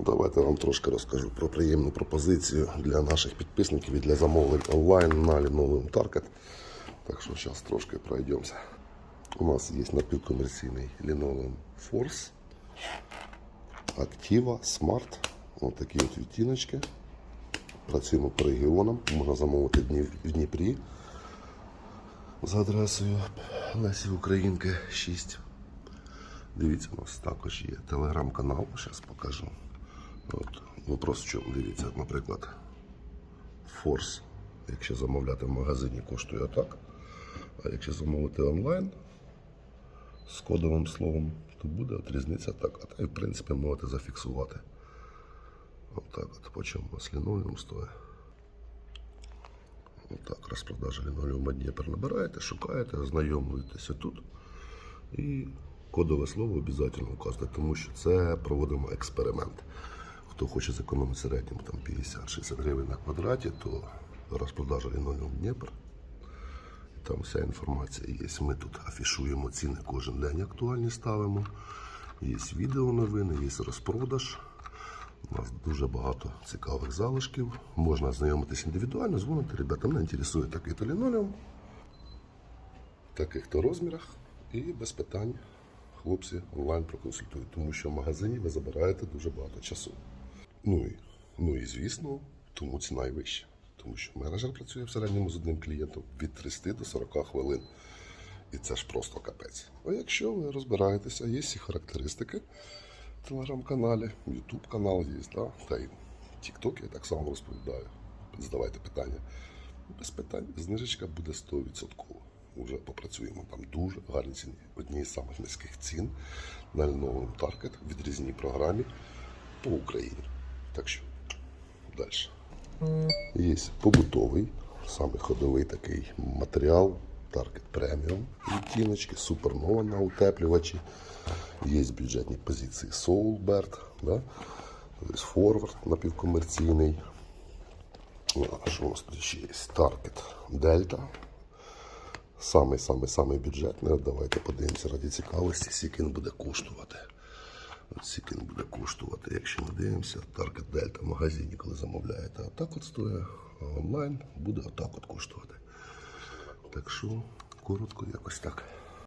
Давайте вам трошки розкажу про приємну пропозицію для наших підписників і для замовлень онлайн на Linoleum Target. Так що зараз трошки пройдемося. У нас є напівкомерційний Linoleum Force, Activa, Smart. Ось такі от відтіночки. Працюємо по регіонам. Можна замовити в Дніпрі за адресою Лесі Українки 6. Дивіться, у нас також є телеграм-канал, зараз покажу. От, вопрос в чому, дивіться, наприклад, Форс, якщо замовляти в магазині, коштує так. А якщо замовити онлайн з кодовим словом, то буде от різниця так. А та й в принципі можете зафіксувати. Отак от, у вас лінолеум стоїть. Отак, розпродажа лінолеума Дніпр набираєте, шукаєте, ознайомлюєтеся тут. І кодове слово обов'язково вказати, тому що це проводимо експеримент. Хто хоче зекономити середньому там 50-60 гривень на квадраті, то розпродажа лінолеум Дніпр. Там вся інформація є. Ми тут афішуємо ціни кожен день актуальні ставимо. Є відео новини, є розпродаж. У нас дуже багато цікавих залишків. Можна знайомитись індивідуально, дзвонити, ребята, мене інтересує такий то лінолеум, в таких-то розмірах і без питань хлопці онлайн проконсультують, тому що в магазині ви забираєте дуже багато часу. Ну і, ну і звісно, тому ціна і вища. Тому що менеджер працює в середньому з одним клієнтом від 30 до 40 хвилин. І це ж просто капець. А якщо ви розбираєтеся, є всі характеристики в телеграм-каналі, Ютуб канал є, да? та й Тікток я так само розповідаю. Задавайте питання. Без питань знижечка буде 100%. Уже попрацюємо там дуже гарні ціни. Одні з самих низьких цін на новому таргет в відрізній програмі по Україні. Так що далі. Є побутовий, саме ходовий такий матеріал, Target Premium, відтіночки, супернова на утеплювачі. Є бюджетні позиції Soulbird, да? Forward напівкомерційний. А що у нас тут ще є? Target Delta. Самий самий самий бюджетний. Давайте подивимося раді цікавості, скільки він буде коштувати. От скільки він буде коштувати, якщо ми дивимося, Target Delta в магазині, коли замовляєте, отак от стоїть, а онлайн буде отак от коштувати. Так що, коротко, якось так.